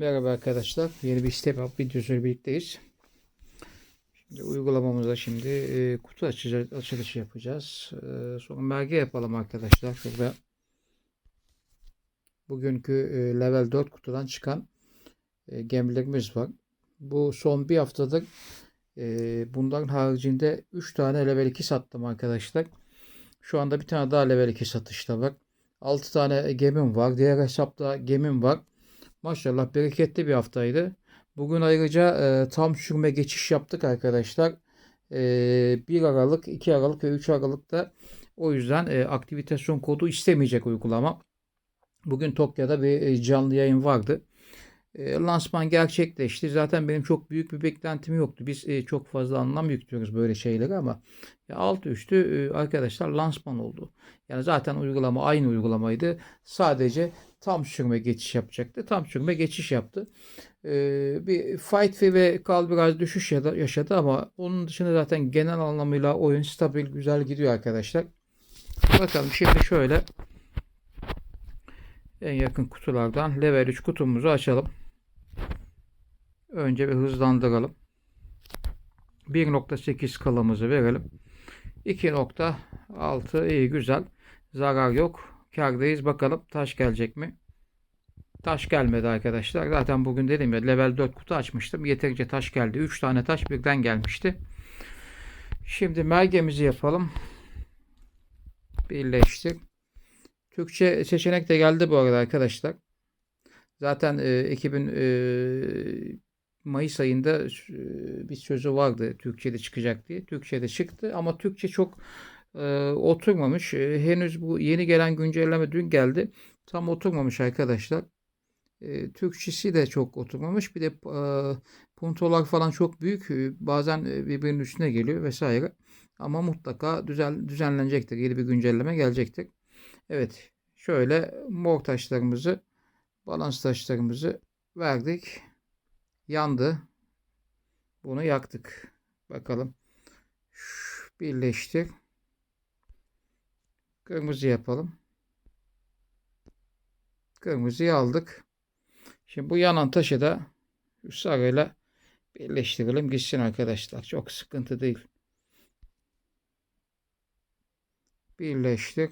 Merhaba arkadaşlar. Yeni bir step up videosuyla birlikteyiz. Şimdi uygulamamızda şimdi e, kutu açıcı, açılışı yapacağız. E, sonra merge yapalım arkadaşlar. Şurada bugünkü e, level 4 kutudan çıkan e, gemilerimiz var. Bu son bir haftadır e, bunların haricinde 3 tane level 2 sattım arkadaşlar. Şu anda bir tane daha level 2 satışta var. 6 tane gemim var. Diğer hesapta gemim var. Maşallah bereketli bir haftaydı. Bugün ayrıca e, tam sürme geçiş yaptık arkadaşlar. E, 1 Aralık, 2 Aralık ve 3 Aralık'ta o yüzden e, aktivitasyon kodu istemeyecek uygulama. Bugün Tokyo'da bir e, canlı yayın vardı. E, lansman gerçekleşti. Zaten benim çok büyük bir beklentim yoktu. Biz e, çok fazla anlam yüklüyoruz böyle şeylere ama ya alt üstü e, arkadaşlar lansman oldu. Yani zaten uygulama aynı uygulamaydı. Sadece tam sürme geçiş yapacaktı. Tam sürme geçiş yaptı. Ee, bir fight ve kal biraz düşüş yaşadı ama onun dışında zaten genel anlamıyla oyun stabil güzel gidiyor arkadaşlar. Bakalım şimdi şöyle en yakın kutulardan level 3 kutumuzu açalım. Önce bir hızlandıralım. 1.8 kalamızı verelim. 2.6 iyi güzel. Zarar yok. Kardayız. Bakalım taş gelecek mi? Taş gelmedi arkadaşlar. Zaten bugün dedim ya level 4 kutu açmıştım. Yeterince taş geldi. 3 tane taş birden gelmişti. Şimdi mergemizi yapalım. Birleştir. Türkçe seçenek de geldi bu arada arkadaşlar. Zaten e, 2000 e, Mayıs ayında e, bir sözü vardı Türkçe'de çıkacak diye. Türkçe'de çıktı ama Türkçe çok e, oturmamış. E, henüz bu yeni gelen güncelleme dün geldi. Tam oturmamış arkadaşlar. E, Türkçesi de çok oturmamış. Bir de e, puntolar falan çok büyük. Bazen e, birbirinin üstüne geliyor vesaire. Ama mutlaka düzen, düzenlenecektir. Yeni bir güncelleme gelecektir. Evet. Şöyle mor taşlarımızı balans taşlarımızı verdik. Yandı. Bunu yaktık. Bakalım. Şu, birleştir. Kırmızı yapalım. Kırmızıyı aldık. Şimdi bu yanan taşı da sarıyla birleştirelim gitsin arkadaşlar. Çok sıkıntı değil. Birleştir.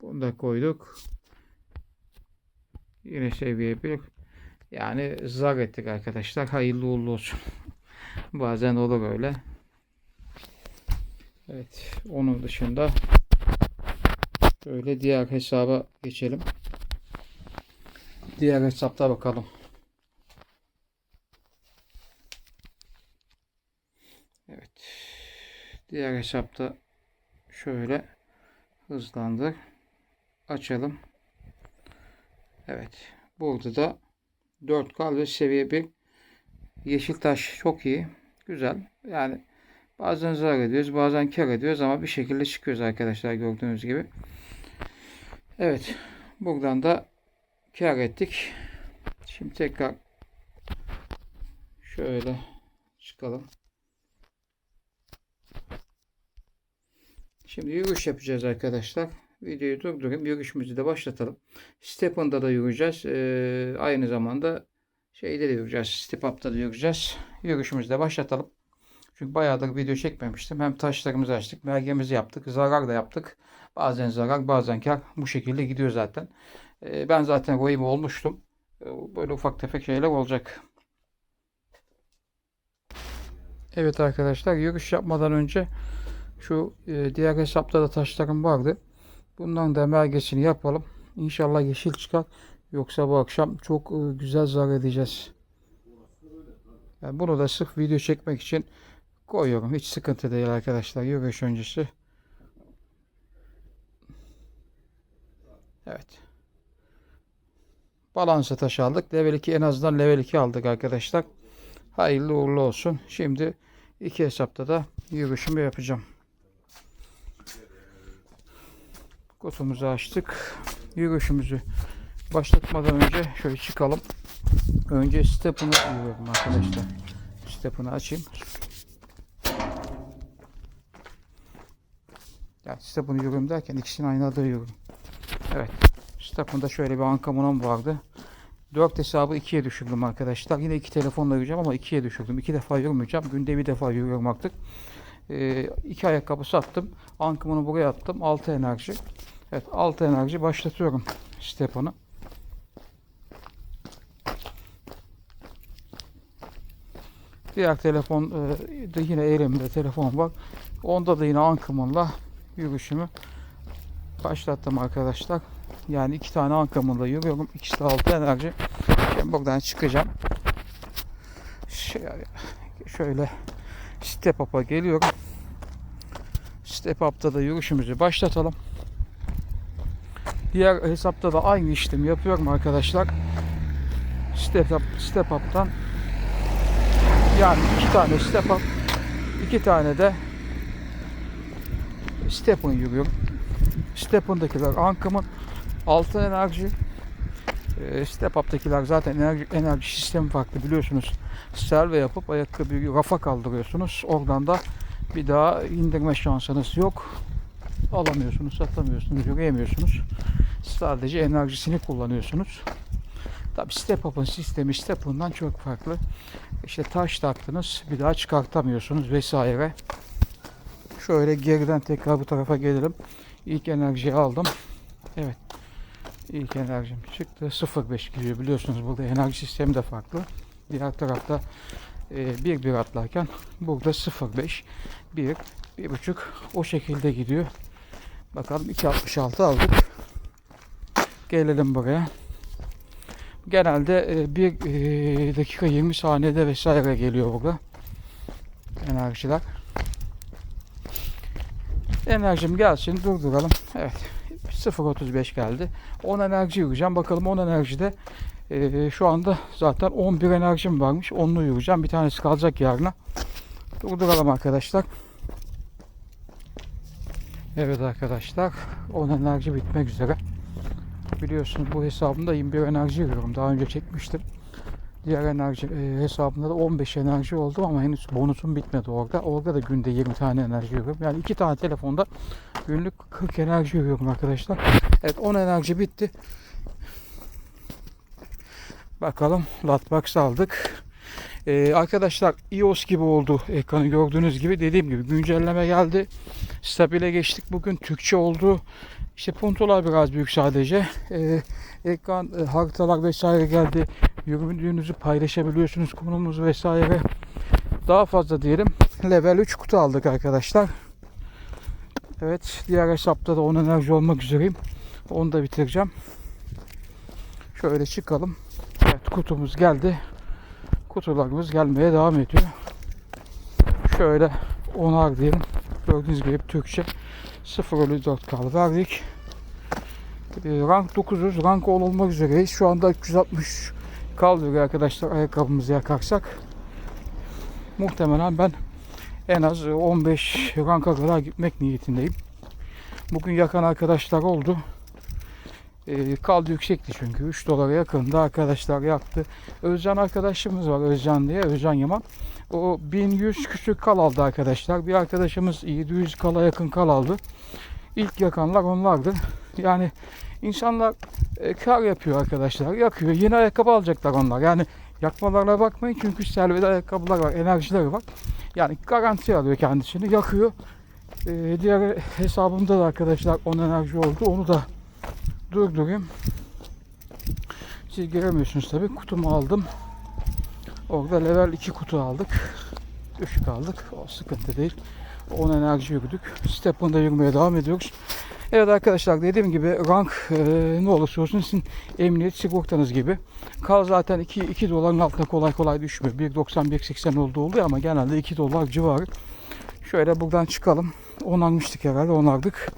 Bunu da koyduk. Yine seviye bir. Yani zar ettik arkadaşlar. Hayırlı uğurlu olsun. Bazen olur öyle. Evet. Onun dışında şöyle diğer hesaba geçelim. Diğer hesapta bakalım. Evet. Diğer hesapta şöyle hızlandır. Açalım. Evet. Burada da 4K ve seviye 1 yeşil taş çok iyi. Güzel. Yani bazen zarar ediyoruz, bazen kar ediyoruz ama bir şekilde çıkıyoruz arkadaşlar gördüğünüz gibi. Evet. Buradan da kar ettik. Şimdi tekrar şöyle çıkalım. Şimdi yürüyüş yapacağız arkadaşlar. Videoyu durdurayım. Yürüyüşümüzü de başlatalım. Step da yürüyeceğiz. Ee, aynı zamanda şeyde de yürüyeceğiz. Step Up'ta da yürüyeceğiz. Yürüyüşümüzü de başlatalım. Çünkü bayağıdır video çekmemiştim. Hem taşlarımızı açtık, mergemizi yaptık, zarar da yaptık. Bazen zarar, bazen kar. Bu şekilde gidiyor zaten. Ee, ben zaten royum olmuştum. Ee, böyle ufak tefek şeyler olacak. Evet arkadaşlar yürüyüş yapmadan önce şu e, diğer hesapta da taşlarım vardı. Bundan da mergesini yapalım. İnşallah yeşil çıkar. Yoksa bu akşam çok e, güzel zarar edeceğiz. Yani bunu da sırf video çekmek için koyuyorum. Hiç sıkıntı değil arkadaşlar. Yürüyüş öncesi. Evet. Balansı taş aldık. Level 2 en azından level 2 aldık arkadaşlar. Hayırlı uğurlu olsun. Şimdi iki hesapta da yürüyüşümü yapacağım. Kutumuzu açtık. Yürüyüşümüzü başlatmadan önce şöyle çıkalım. Önce step'ını yürüyorum arkadaşlar. Step'ını açayım. Yani step'ını yürüyorum derken ikisini aynı anda yürüyorum. Evet. Step'ında şöyle bir ankamonum vardı. 4 hesabı 2'ye düşürdüm arkadaşlar. Yine iki telefonla yürüyeceğim ama 2'ye düşürdüm. 2 defa yürümeyeceğim. Günde bir defa yürüyorum artık. Ee, iki ayakkabı sattım. Ankamonu buraya attım. 6 enerji. Evet 6 enerji başlatıyorum Stepan'ı. Diğer telefon e, yine elimde telefon var. Onda da yine Ankamon'la yürüyüşümü başlattım arkadaşlar. Yani iki tane Ankamon'la yürüyorum. İkisi de 6 enerji. Ben buradan çıkacağım. Şöyle, şöyle step up'a geliyorum. Step up'ta da yürüyüşümüzü başlatalım. Diğer hesapta da aynı işlemi yapıyorum arkadaşlar. Step up, step up'tan yani iki tane step up, iki tane de step on yürüyorum. Step on'dakiler Ankam'ın altı enerji. E, step up'takiler zaten enerji, enerji sistemi farklı biliyorsunuz. Serve yapıp ayakkabıyı rafa kaldırıyorsunuz. Oradan da bir daha indirme şansınız yok. Alamıyorsunuz, satamıyorsunuz, yürüyemiyorsunuz. Sadece enerjisini kullanıyorsunuz. Tabi step up'ın sistemi step on'dan çok farklı. İşte taş taktınız bir daha çıkartamıyorsunuz vesaire. Şöyle geriden tekrar bu tarafa gelelim. İlk enerjiyi aldım. Evet. İlk enerjim çıktı. 0.5 gidiyor biliyorsunuz burada enerji sistemi de farklı. Diğer tarafta e, bir bir atlarken burada 0.5 1 1.5 o şekilde gidiyor. Bakalım 2.66 aldık. Gelelim buraya. Genelde e, bir e, dakika 20 saniyede vesaire geliyor burada. Enerjiler. Enerjim gelsin durduralım. Evet. 0.35 geldi. 10 enerji yürüyeceğim. Bakalım 10 enerjide e, şu anda zaten 11 enerjim varmış. Onunla yürüyeceğim. Bir tanesi kalacak yarına. Durduralım arkadaşlar. Evet arkadaşlar. 10 enerji bitmek üzere. Biliyorsunuz bu hesabımda 21 enerji yürüyorum. Daha önce çekmiştim. Diğer enerji e, hesabımda da 15 enerji oldu ama henüz bonusum bitmedi orada. Orada da günde 20 tane enerji yürüyorum. Yani iki tane telefonda günlük 40 enerji yürüyorum arkadaşlar. Evet 10 enerji bitti. Bakalım Latbox aldık. Ee, arkadaşlar iOS gibi oldu ekranı gördüğünüz gibi dediğim gibi güncelleme geldi. Stabile geçtik bugün Türkçe oldu. İşte puntolar biraz büyük sadece. Ee, ekran e, haritalar vesaire geldi. Yürüdüğünüzü paylaşabiliyorsunuz konumuz vesaire. Daha fazla diyelim. Level 3 kutu aldık arkadaşlar. Evet diğer hesapta da 10 enerji olmak üzereyim. Onu da bitireceğim. Şöyle çıkalım. Evet kutumuz geldi. Kutularımız gelmeye devam ediyor. Şöyle onar diyelim. Gördüğünüz gibi Türkçe. 0.54 kal verdik. E, rank 9'uz. Rank 10 olmak üzereyiz. Şu anda 360 kaldırıyor arkadaşlar ayakkabımızı yakarsak. Muhtemelen ben en az 15 ranka kadar gitmek niyetindeyim. Bugün yakan arkadaşlar oldu. E, kaldı yüksekti çünkü 3 dolara yakında arkadaşlar yaktı. Özcan arkadaşımız var Özcan diye Özcan Yaman. O 1100 küsür kal aldı arkadaşlar. Bir arkadaşımız 700 kala yakın kal aldı. İlk yakanlar onlardı. Yani insanlar e, kar yapıyor arkadaşlar. Yakıyor. Yeni ayakkabı alacaklar onlar. Yani yakmalarına bakmayın çünkü selvede ayakkabılar var, enerjileri var. Yani garanti alıyor kendisini. Yakıyor. E, diğer hesabımda da arkadaşlar 10 enerji oldu. Onu da durdurayım. Siz göremiyorsunuz tabi. Kutumu aldım. Orada level 2 kutu aldık. Düşük aldık. O sıkıntı değil. 10 enerji yürüdük. Step 10'da yürümeye devam ediyoruz. Evet arkadaşlar dediğim gibi rank e, ne olursa olsun sizin emniyet sigortanız gibi. Kal zaten 2, 2 doların altına kolay kolay düşmüyor. 1.90 1.80 olduğu oluyor ama genelde 2 dolar civarı. Şöyle buradan çıkalım. Onarmıştık herhalde onardık.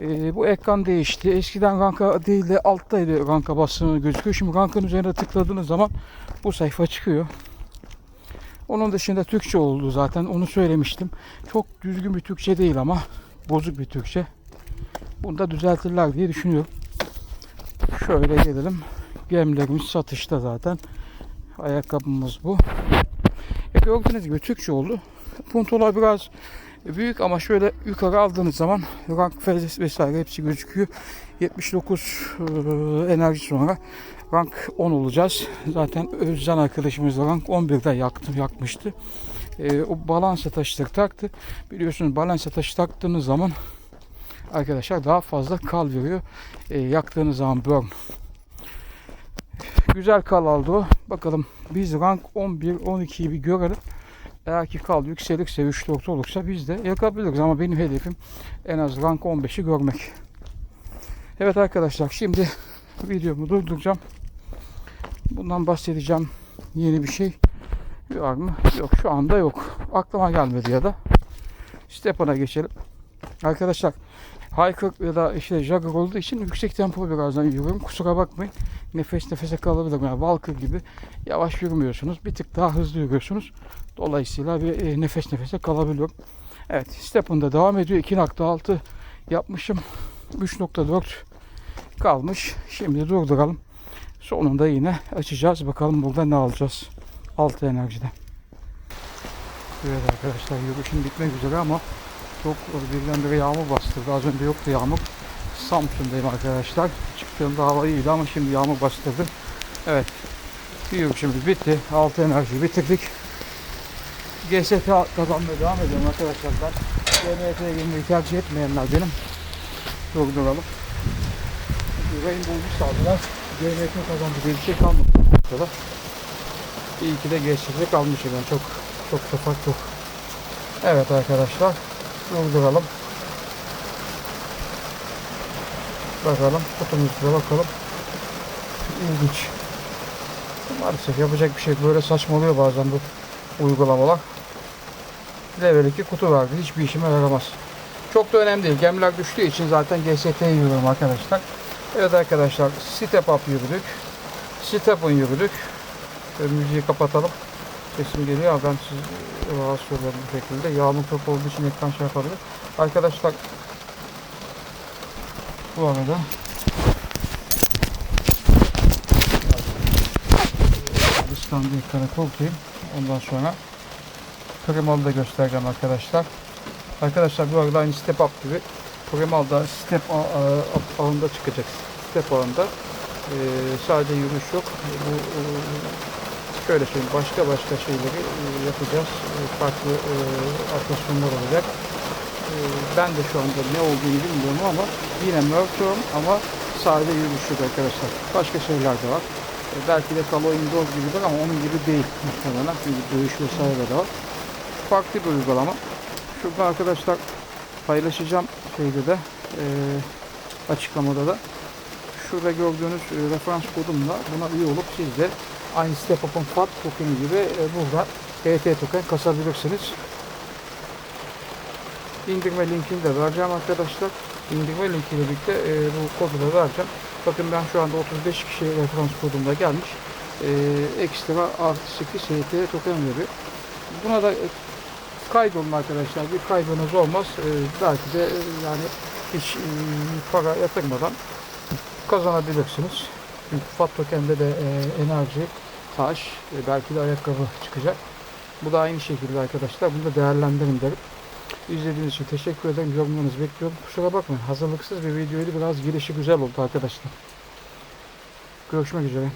E, bu ekran değişti. Eskiden ranka değil de alttaydı ranka basını gözüküyor. Şimdi rankın üzerine tıkladığınız zaman bu sayfa çıkıyor. Onun dışında Türkçe oldu zaten. Onu söylemiştim. Çok düzgün bir Türkçe değil ama bozuk bir Türkçe. Bunu da düzeltirler diye düşünüyorum. Şöyle gelelim. Gemlerimiz satışta zaten. Ayakkabımız bu. E gördüğünüz gibi Türkçe oldu. Puntolar biraz Büyük ama şöyle yukarı aldığınız zaman rank ves- vesaire hepsi gözüküyor. 79 e, enerji sonra rank 10 olacağız. Zaten Özcan arkadaşımız da rank 11'de yaktı, yakmıştı. E, o balans taşları taktı. Biliyorsunuz balans taşı taktığınız zaman arkadaşlar daha fazla kal veriyor. E, yaktığınız zaman burn. Güzel kal aldı o. Bakalım biz rank 11 12'yi bir görelim. Eğer ki kal yükselirse 3 4 olursa biz de yakabiliriz ama benim hedefim en az rank 15'i görmek. Evet arkadaşlar şimdi videomu durduracağım. Bundan bahsedeceğim yeni bir şey var mı? Yok şu anda yok. Aklıma gelmedi ya da. Stepan'a geçelim. Arkadaşlar Hiker ya da işte jogger olduğu için yüksek tempo birazdan yürüyorum. Kusura bakmayın. Nefes nefese kalabilirim. Yani Walker gibi yavaş yürümüyorsunuz. Bir tık daha hızlı yürüyorsunuz. Dolayısıyla bir e, nefes nefese kalabiliyorum. Evet Stepan'da devam ediyor. 2.6 yapmışım. 3.4 kalmış. Şimdi durduralım. Sonunda yine açacağız. Bakalım burada ne alacağız. 6 enerjide. Evet arkadaşlar yürüyüşüm bitmek üzere ama çok birdenbire yağmur bastırdı. Az önce yoktu yağmur. Samsun'dayım arkadaşlar. Çıktığımda hava iyiydi ama şimdi yağmur bastırdı. Evet. Yürüyüşümüz bitti. 6 enerjiyi bitirdik. GST kazanmaya devam ediyorum arkadaşlar ben. GMT'ye girmeyi tercih etmeyenler benim. Durduralım. Rainbow'u saldılar. GMT kazandı diye bir şey kalmadı. noktada. İyi ki de GST kalmışım yani çok çok şafak yok. Evet arkadaşlar durduralım. Bakalım kutumuzda bakalım. İlginç. Maalesef yapacak bir şey böyle saçmalıyor bazen bu uygulamalar. Level 2 kutu verdi. Hiçbir işime yaramaz. Çok da önemli değil. Gemiler düştüğü için zaten GST'ye yürüyorum arkadaşlar. Evet arkadaşlar step up yürüdük. Step on yürüdük. Müziği kapatalım. Sesim geliyor ben siz rahatsız oluyorum bu şekilde. Yağmur çok olduğu için ekran şey yapabilir. Arkadaşlar bu arada İstanbul Karakol'dayım. Ondan sonra Primal'da göstereceğim arkadaşlar. Arkadaşlar bu arada aynı step up gibi Primal'da step up ağında çıkacak. Step ağında. Ee, sadece yürüyüş yok. Bu e, şöyle söyleyeyim başka başka şeyleri e, yapacağız. E, farklı e, atraksiyonlar olacak. E, ben de şu anda ne olduğunu bilmiyorum ama yine Merton ama sadece yürüyüş yok arkadaşlar. Başka şeyler de var. E, belki de Kalo Indoor gibidir ama onun gibi değil muhtemelen. Çünkü dövüş vesaire de var. Farklı bir uygulama. Şurada arkadaşlar paylaşacağım şeyde de e, açıklamada da. Şurada gördüğünüz e, referans kodumla buna üye olup siz de aynı Step Up'ın FAT tokeni gibi e, burada ET token kasabilirsiniz. İndirme linkini de vereceğim arkadaşlar. İndirme linkiyle birlikte e, bu kodu da vereceğim. Bakın ben şu anda 35 kişi referans kodumda gelmiş. E, ekstra artı 8 ST token veriyor. Buna da e, kaydolun arkadaşlar. Bir kaydınız olmaz. E, belki de e, yani hiç e, para yatırmadan kazanabilirsiniz. Çünkü FAT tokende de e, enerji, taş, e, belki de ayakkabı çıkacak. Bu da aynı şekilde arkadaşlar. Bunu da değerlendirin derim. İzlediğiniz için teşekkür ederim. Yorumlarınızı bekliyorum. Kusura bakmayın. Hazırlıksız bir videoydu. Biraz girişi güzel oldu arkadaşlar. Görüşmek üzere.